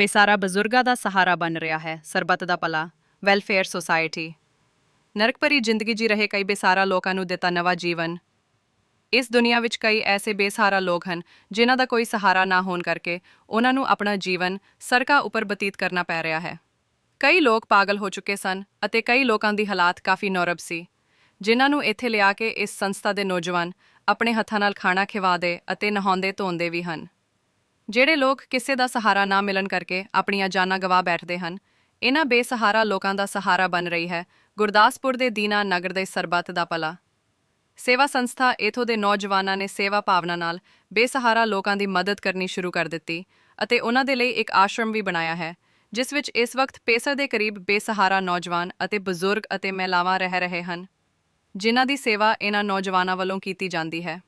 ਪੇਸਾਰਾ ਬਜ਼ੁਰਗਾਂ ਦਾ ਸਹਾਰਾ ਬਣ ਰਿਹਾ ਹੈ, ਸਰਬੱਤ ਦਾ ਭਲਾ, ਵੈਲਫੇਅਰ ਸੁਸਾਇਟੀ। ਨਰਕ ਭਰੀ ਜ਼ਿੰਦਗੀ ਜੀ ਰਹੇ ਕਈ ਬੇਸਾਰਾ ਲੋਕਾਂ ਨੂੰ ਦਿੱਤਾ ਨਵਾਂ ਜੀਵਨ। ਇਸ ਦੁਨੀਆ ਵਿੱਚ ਕਈ ਐਸੇ ਬੇਸਹਾਰਾ ਲੋਕ ਹਨ, ਜਿਨ੍ਹਾਂ ਦਾ ਕੋਈ ਸਹਾਰਾ ਨਾ ਹੋਣ ਕਰਕੇ ਉਹਨਾਂ ਨੂੰ ਆਪਣਾ ਜੀਵਨ ਸੜਕਾਂ ਉੱਪਰ ਬਤੀਤ ਕਰਨਾ ਪੈ ਰਿਹਾ ਹੈ। ਕਈ ਲੋਕ ਪਾਗਲ ਹੋ ਚੁੱਕੇ ਸਨ ਅਤੇ ਕਈ ਲੋਕਾਂ ਦੀ ਹਾਲਾਤ ਕਾਫੀ ਨੌਰਬ ਸੀ, ਜਿਨ੍ਹਾਂ ਨੂੰ ਇੱਥੇ ਲਿਆ ਕੇ ਇਸ ਸੰਸਥਾ ਦੇ ਨੌਜਵਾਨ ਆਪਣੇ ਹੱਥਾਂ ਨਾਲ ਖਾਣਾ ਖਿਵਾਦੇ ਅਤੇ ਨਹਾਉਂਦੇ ਧੋਂਦੇ ਵੀ ਹਨ। ਜਿਹੜੇ ਲੋਕ ਕਿਸੇ ਦਾ ਸਹਾਰਾ ਨਾ ਮਿਲਣ ਕਰਕੇ ਆਪਣੀਆਂ ਜਾਨਾਂ ਗਵਾ ਬੈਠਦੇ ਹਨ ਇਹਨਾਂ ਬੇਸਹਾਰਾ ਲੋਕਾਂ ਦਾ ਸਹਾਰਾ ਬਣ ਰਹੀ ਹੈ, ਗੁਰਦਾਸਪੁਰ ਦੇ ਦੀਨਾ ਨਗਰ ਦੇ ਸਰਬੱਤ ਦਾ ਭਲਾ। ਸੇਵਾ ਸੰਸਥਾ ਇਥੋਂ ਦੇ ਨੌਜਵਾਨਾਂ ਨੇ ਸੇਵਾ ਭਾਵਨਾ ਨਾਲ ਬੇਸਹਾਰਾ ਲੋਕਾਂ ਦੀ ਮਦਦ ਕਰਨੀ ਸ਼ੁਰੂ ਕਰ ਦਿੱਤੀ ਅਤੇ ਉਹਨਾਂ ਦੇ ਲਈ ਇੱਕ ਆਸ਼ਰਮ ਵੀ ਬਣਾਇਆ ਹੈ, ਜਿਸ ਵਿੱਚ ਇਸ ਵਕਤ 65 ਦੇ ਕਰੀਬ ਬੇਸਹਾਰਾ ਨੌਜਵਾਨ ਅਤੇ ਬਜ਼ੁਰਗ ਅਤੇ ਮਹਿਲਾਵਾਂ ਰਹਿ ਰਹੇ ਹਨ, ਜਿਨ੍ਹਾਂ ਦੀ ਸੇਵਾ ਇਹਨਾਂ ਨੌਜਵਾਨਾਂ ਵੱਲੋਂ ਕੀਤੀ ਜਾਂਦੀ ਹੈ।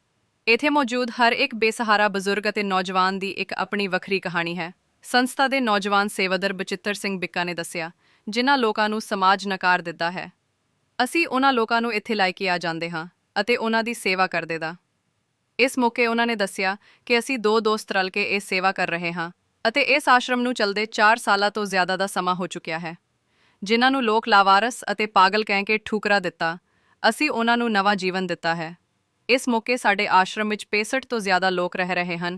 ਇੱਥੇ ਮੌਜੂਦ ਹਰ ਇੱਕ ਬੇਸਹਾਰਾ ਬਜ਼ੁਰਗ ਅਤੇ ਨੌਜਵਾਨ ਦੀ ਇੱਕ ਆਪਣੀ ਵੱਖਰੀ ਕਹਾਣੀ ਹੈ। ਸੰਸਥਾ ਦੇ ਨੌਜਵਾਨ ਸੇਵਾਦਰ ਬਚਿੱਤਰ ਸਿੰਘ ਬਿੱਕਾ ਨੇ ਦੱਸਿਆ, ਜਿਨ੍ਹਾਂ ਲੋਕਾਂ ਨੂੰ ਸਮਾਜ ਨਕਾਰ ਦਿੱਤਾ ਹੈ। ਅਸੀਂ ਉਹਨਾਂ ਲੋਕਾਂ ਨੂੰ ਇੱਥੇ ਲੈ ਕੇ ਆ ਜਾਂਦੇ ਹਾਂ ਅਤੇ ਉਹਨਾਂ ਦੀ ਸੇਵਾ ਕਰਦੇ ਦਾ। ਇਸ ਮੌਕੇ ਉਹਨਾਂ ਨੇ ਦੱਸਿਆ ਕਿ ਅਸੀਂ ਦੋ ਦੋਸਤ ਰਲ ਕੇ ਇਹ ਸੇਵਾ ਕਰ ਰਹੇ ਹਾਂ ਅਤੇ ਇਸ ਆਸ਼ਰਮ ਨੂੰ ਚਲਦੇ 4 ਸਾਲਾਂ ਤੋਂ ਜ਼ਿਆਦਾ ਦਾ ਸਮਾਂ ਹੋ ਚੁੱਕਿਆ ਹੈ। ਜਿਨ੍ਹਾਂ ਨੂੰ ਲੋਕ ਲਾਵਾਰਸ ਅਤੇ ਪਾਗਲ ਕਹਿ ਕੇ ਠੁਕਰਾ ਦਿੱਤਾ, ਅਸੀਂ ਉਹਨਾਂ ਨੂੰ ਨਵਾਂ ਜੀਵਨ ਦਿੱਤਾ ਹੈ। ਇਸ ਮੌਕੇ ਸਾਡੇ ਆਸ਼ਰਮ ਵਿੱਚ 65 ਤੋਂ ਜ਼ਿਆਦਾ ਲੋਕ ਰਹਿ ਰਹੇ ਹਨ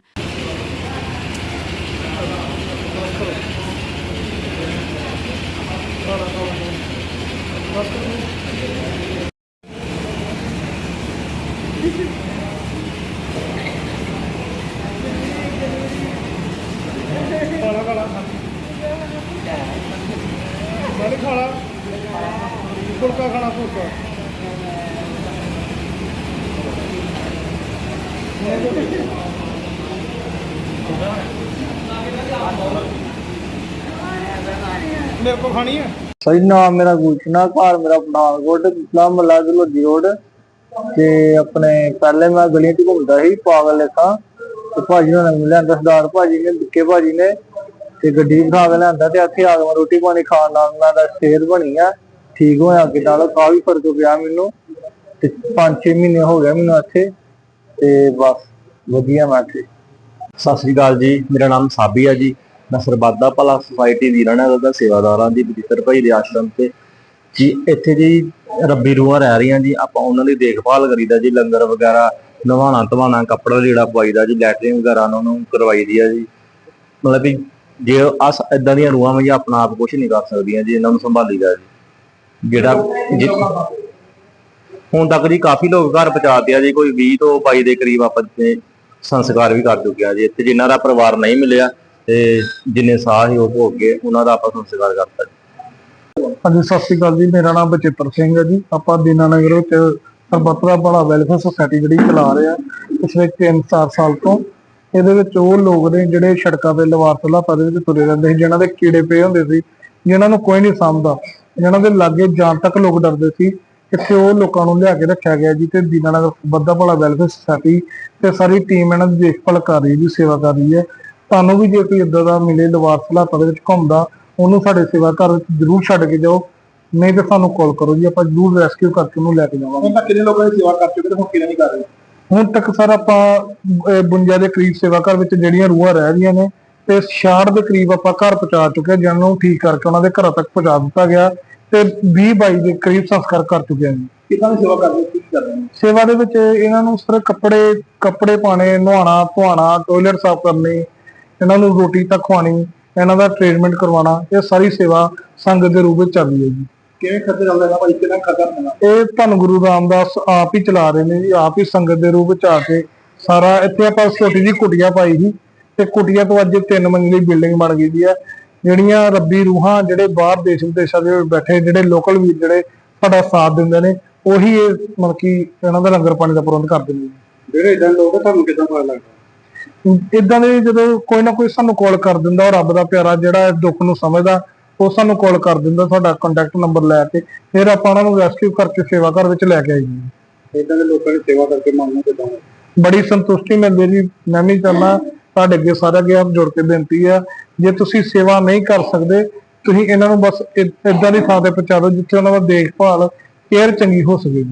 ਖਾਣਾ ਖਾਣਾ ਮੈਂ ਨੀ ਖਾਣਾ ਫੁਲਕਾ ਖਾਣਾ ਫੁਲਕਾ ਮੇਰੇ ਕੋ ਖਾਣੀ ਹੈ? ਸਹੀ ਨਾਮ ਮੇਰਾ ਗੁਲਸ਼ਨਾ ਘਰ ਮੇਰਾ ਪਠਾਨਕੋਟ ਇਸਲਾਮ ਮਲਾਜ ਲੋਧੀ ਰੋਡ। ਤੇ ਆਪਣੇ ਪਹਿਲੇ ਮੈਂ ਗਲੀਆਂ 'ਚ ਘੁੰਮਦਾ ਸੀ, ਪਾਗਲ ਲੇਖਾ ਤੇ। ਭਾਜੀ ਨੂੰ ਮਿਲਿਆ ਸਰਦਾਰ ਭਾਜੀ ਨੇ ਵਿੱਕੇ ਭਾਜੀ ਨੇ। ਤੇ ਗੱਡੀ ਬਿਠਾ ਕੇ ਲਿਆਂਦਾ ਤੇ ਇੱਥੇ ਆ ਕੇ ਮੈਂ ਰੋਟੀ ਪਾਣੀ ਖਾਣ ਨਾਲ, ਮੈਂ ਦਾ ਸਿਹਤ ਬਣੀ ਆ। ਠੀਕ ਹੋਇਆ, ਅੱਗੇ ਨਾਲ ਕਾਫੀ ਫ਼ਰਕ ਪਿਆ ਮੈਨੂੰ। ਤੇ 5-6 ਮਹੀਨੇ ਹੋ ਗਏ ਮੈਨੂੰ ਇੱਥੇ। ਤੇ ਬਸ ਵਧੀਆ ਮੈਂ ਇੱਥੇ। ਸਤਿ ਸ੍ਰੀ ਅਕਾਲ ਜੀ, ਮੇਰਾ ਨਾਮ ਸਾਬੀ ਹੈ ਜੀ। ਮੈਂ ਸਰਬੱਤ ਦਾ ਭਲਾ ਸੁਸਾਇਟੀ ਦੀ ਦਾ ਸੇਵਾਦਾਰਾਂ ਦੀ ਬਜਿੱਤਰ ਭਾਈ ਦੇ ਆਸ਼ਰਮ ਤੇ। ਜੀ, ਇੱਥੇ ਜੀ ਰੱਬੀ ਰੂਹਾਂ ਰਹਿ ਰਹੀਆਂ ਜੀ, ਆਪਾਂ ਉਹਨਾਂ ਦੀ ਦੇਖਭਾਲ ਕਰੀਦਾ ਜੀ, ਲੰਗਰ ਵਗੈਰਾ, ਨਵਾਣਾ ਧਵਾਣਾ, ਕੱਪੜਾ ਲੀੜਾ ਪਵਾਈਦਾ ਜੀ, ਲੈਟਰਿੰਗ ਵਗੈਰਾ ਉਹਨਾਂ ਨੂੰ ਕਰਵਾਈਦੀ ਆ ਜੀ। ਮਤਲਬ ਵੀ ਜੇ ਅਸ ਇਦਾਂ ਦੀਆਂ ਰੂਹਾਂ ਵੀ ਆਪਣਾ ਆਪ ਕੁਝ ਨਹੀਂ ਕਰ ਸਕਦੀਆਂ ਜੀ, ਇਹਨਾਂ ਨੂੰ ਸੰਭਾਲੀਦਾ ਜੀ। ਜਿਹੜਾ ਹੁਣ ਤੱਕ ਜੀ ਕਾਫੀ ਲੋਕ ਘਰ ਪਹੁੰਚਾਤੇ ਆ ਜੀ, ਕੋਈ 20 ਤੋਂ 22 ਦੇ ਕਰੀਬ ਆਪਾਂ ਤੇ ਸੰਸਕਾਰ ਵੀ ਕਰ ਚੁੱਕੇ ਜੀ, ਇੱਥੇ ਜਿਨ੍ਹਾਂ ਦਾ ਪਰਿਵਾਰ ਨਹੀਂ ਮਿਲਿਆ ਤੇ ਜਿੰਨੇ ਸਾਹ ਸੀ ਉਹ ਭੋਗ ਗਏ, ਉਹਨਾਂ ਦਾ ਆਪਾਂ ਸੰਸਕਾਰ ਕਰਤਾ ਜੀ। ਹਾਂਜੀ, ਸਤਿ ਸ਼੍ਰੀ ਅਕਾਲ ਜੀ, ਮੇਰਾ ਨਾਮ ਬਚਿੱਤਰ ਸਿੰਘ ਹੈ ਜੀ। ਆਪਾਂ ਦੀਨਾਨਗਰ ਵਿੱਚ ਸਰਬੱਤ ਬੜਾ ਵੈਲਫੇਅਰ ਸੁਸਾਇਟੀ ਜਿਹੜੀ ਚਲਾ ਰਹੇ ਆ, ਪਿਛਲੇ 3-4 ਸਾਲ ਤੋਂ। ਇਹਦੇ ਵਿੱਚ ਉਹ ਲੋਕ ਨੇ ਜਿਹੜੇ ਸੜਕਾਂ ਤੇ ਲਵਾਰਸ ਹਾਲਾਤਾਂ ਵਿੱਚ ਤੁਰੇ ਰਹਿੰਦੇ ਸੀ, ਜਿਨ੍ਹਾਂ ਦੇ ਕੀੜੇ ਪਏ ਹੁੰਦੇ ਸੀ, ਜਿਨ੍ਹਾਂ ਨੂੰ ਕੋਈ ਨਹੀਂ ਸਮਝਦਾ। ਜਿਨ੍ਹਾਂ ਦੇ ਲਾਗੇ ਜਾਣ ਤੱਕ ਲੋਕ ਡਰਦੇ ਸੀ। ਇੱਥੇ ਉਹ ਲੋਕਾਂ ਨੂੰ ਲਿਆ ਕੇ ਰੱਖਿਆ ਗਿਆ ਜੀ ਤੇ ਦੀਨਾਨਗਰ ਸਰਬੱਤ ਦਾ ਬੜਾ ਵੈਲਫੇਅਰ ਸੁਸਾਇਟੀ ਤੇ ਸਾਰੀ ਟੀਮ ਇਹਨਾਂ ਦੀ ਦੇਖਭਾਲ ਕਰ ਰਹੀ ਜੀ ਸੇਵਾ ਕਰ ਰਹੀ ਹੈ। ਤੁਹਾਨੂੰ ਵੀ ਜੇ ਕੋਈ ਇਦਾਂ ਦਾ ਮਿਲੇ ਲਵਾਰਸ ਹਾਲਾਤਾਂ ਦੇ ਵਿੱਚ ਘੁੰਮਦਾ ਉਹਨੂੰ ਸਾਡੇ ਸੇਵਾ ਘਰ ਵਿੱਚ ਜ਼ਰੂਰ ਛੱਡ ਕੇ ਜਾਓ। ਨਹੀਂ ਤਾਂ ਸਾਨੂੰ ਕਾਲ ਕਰੋ ਜੀ ਆਪਾਂ ਜ਼ਰੂਰ ਰੈਸਕਿਊ ਕਰਕੇ ਉਹਨੂੰ ਲੈ ਕੇ ਜਾਵਾਂਗੇ। ਹੁਣ ਤੱਕ ਕਿੰਨੇ ਲੋਕਾਂ ਦੀ ਸੇਵਾ ਕਰ ਚੁੱਕੇ ਤੇ ਹੁਣ ਕਿਹਨੇ ਨਹੀਂ ਕਰ ਰਹੇ ਹੁਣ ਤੱਕ ਸਰ ਆਪਾਂ ਅਹ, 52 ਦੇ ਕਰੀਬ ਸੇਵਾ ਘਰ ਵਿੱਚ ਜਿਹੜੀਆਂ ਰੂਹਾਂ ਰਹਿ ਰਹੀਆਂ ਨੇ ਤੇ 66 ਦੇ ਕਰੀਬ ਆਪਾਂ ਘਰ ਪਹੁੰਚਾ ਚੁੱਕੇ ਜਿਨ੍ਹਾਂ ਨੂੰ ਠੀਕ ਕਰਕੇ ਉਹਨਾਂ ਦੇ ਘਰਾਂ ਤੱਕ ਪਹੁੰਚਾ ਦਿੱਤਾ ਗਿਆ। ਤੇ 20 22 ਦੇ ਕਰੀਬ ਸੰਸਕਾਰ ਕਰ ਚੁੱਕੇ ਹਾਂ ਜੀ ਦੀ ਸੇਵਾ ਕਰਦੇ ਹੋ? ਕੀ ਕਰ ਰਹੇ ਹੋ? ਸੇਵਾ ਦੇ ਵਿੱਚ ਇਹਨਾਂ ਨੂੰ ਸਰ ਕੱਪੜੇ ਕੱਪੜੇ ਪਾਣੇ ਨਹਾਉਣਾ ਧੋਣਾ ਟਾਇਲਟ ਸਾਫ਼ ਕਰਨੀ ਇਹਨਾਂ ਨੂੰ ਰੋਟੀ ਤੱਕ ਖਵਾਉਣੀ ਇਹਨਾਂ ਦਾ ਟ੍ਰੀਟਮੈਂਟ ਕਰਵਾਉਣਾ ਇਹ ਸਾਰੀ ਸੇਵਾ ਸੰਗਤ ਦੇ ਰੂਪ ਵਿੱਚ ਚੱਲ ਰਹੀ ਹੈ ਜੀ। ਕਿਵੇਂ ਖਰਚਾ ਚੱਲਦਾ ਹੈ ਭਾਈ ਕਿੰਨਾ ਖਰਚਾ ਹੋਣਾ ਇਹ ਧੰਨ ਗੁਰੂ ਰਾਮਦਾਸ ਆਪ ਹੀ ਚਲਾ ਰਹੇ ਨੇ ਜੀ ਆਪ ਹੀ ਸੰਗਤ ਦੇ ਰੂਪ ਵਿੱਚ ਆ ਕੇ ਸਾਰਾ ਇੱਥੇ ਆਪਾਂ ਛੋਟੀ ਜਿਹੀ ਕੁਟੀਆ ਪਾਈ ਸੀ ਤੇ ਕੁਟੀਆ ਤੋਂ ਅੱਜ ਤਿੰਨ ਮੰਜ਼ਲੀ ਬਿਲਡਿੰਗ ਬਣ ਗਈ ਦੀ ਆ ਜਿਹੜੀਆਂ ਰੱਬੀ ਰੂਹਾਂ ਜਿਹੜੇ ਬਾਹਰ ਦੇਸ਼ ਵਿਦੇਸ਼ਾਂ ਦੇ ਬੈਠੇ ਜਿਹੜੇ ਲੋਕਲ ਵੀਰ ਜਿਹੜੇ ਸਾਡਾ ਸਾਥ ਦਿੰਦੇ ਨੇ ਉਹੀ ਇਹ ਮਤਲਬ ਕਿ ਇਹਨਾਂ ਦਾ ਲੰਗਰ ਪਾਣੀ ਦਾ ਪ੍ਰਬੰਧ ਕਰਦੇ ਨੇ। ਜਿਹੜੇ ਇਦਾਂ ਲੋਕ ਤੁਹਾਨੂੰ ਕਿਦਾਂ ਪਤਾ ਲੱਗਦਾ? ਇਦਾਂ ਦੇ ਜਦੋਂ ਕੋਈ ਨਾ ਕੋਈ ਸਾਨੂੰ ਕਾਲ ਕਰ ਦਿੰਦਾ ਉਹ ਰੱਬ ਦਾ ਪਿਆਰਾ ਜਿਹੜਾ ਦੁੱਖ ਨੂੰ ਸਮਝਦਾ ਉਹ ਸਾਨੂੰ ਕਾਲ ਕਰ ਦਿੰਦਾ ਸਾਡਾ ਕੰਟੈਕਟ ਨੰਬਰ ਲੈ ਕੇ ਫਿਰ ਆਪਾਂ ਉਹਨਾਂ ਨੂੰ ਰੈਸਕਿਊ ਕਰਕੇ ਸੇਵਾ ਘਰ ਵਿੱਚ ਲੈ ਕੇ ਆਈਏ ਇਦਾਂ ਦੇ ਲੋਕਾਂ ਦੀ ਸੇਵਾ ਕਰਕੇ ਮਨ ਨੂੰ ਕਿਦਾਂ ਬੜੀ ਸੰਤੁਸ਼ਟੀ ਮਿਲਦੀ ਜੀ। ਮੈਂ ਵੀ ਚਾਹੁੰਦਾ ਤੁਹਾਡੇ ਅੱਗੇ ਸਾਰਾ ਅੱਗੇ ਹੱਥ ਜੋੜ ਕੇ ਬੇਨਤੀ ਆ, ਜੇ ਤੁਸੀਂ ਸੇਵਾ ਨਹੀਂ ਕਰ ਸਕਦੇ, ਤੁਸੀਂ ਇਹਨਾਂ ਨੂੰ ਬਸ ਇਦਾਂ ਦੀ ਥਾਂ ਤੇ ਪਹੁੰਚਾ ਦਿਓ ਜਿੱਥੇ ਉਹਨਾਂ ਦਾ ਦੇਖਭਾਲ ਕੇਅਰ ਚੰਗੀ ਹੋ ਸਕੇ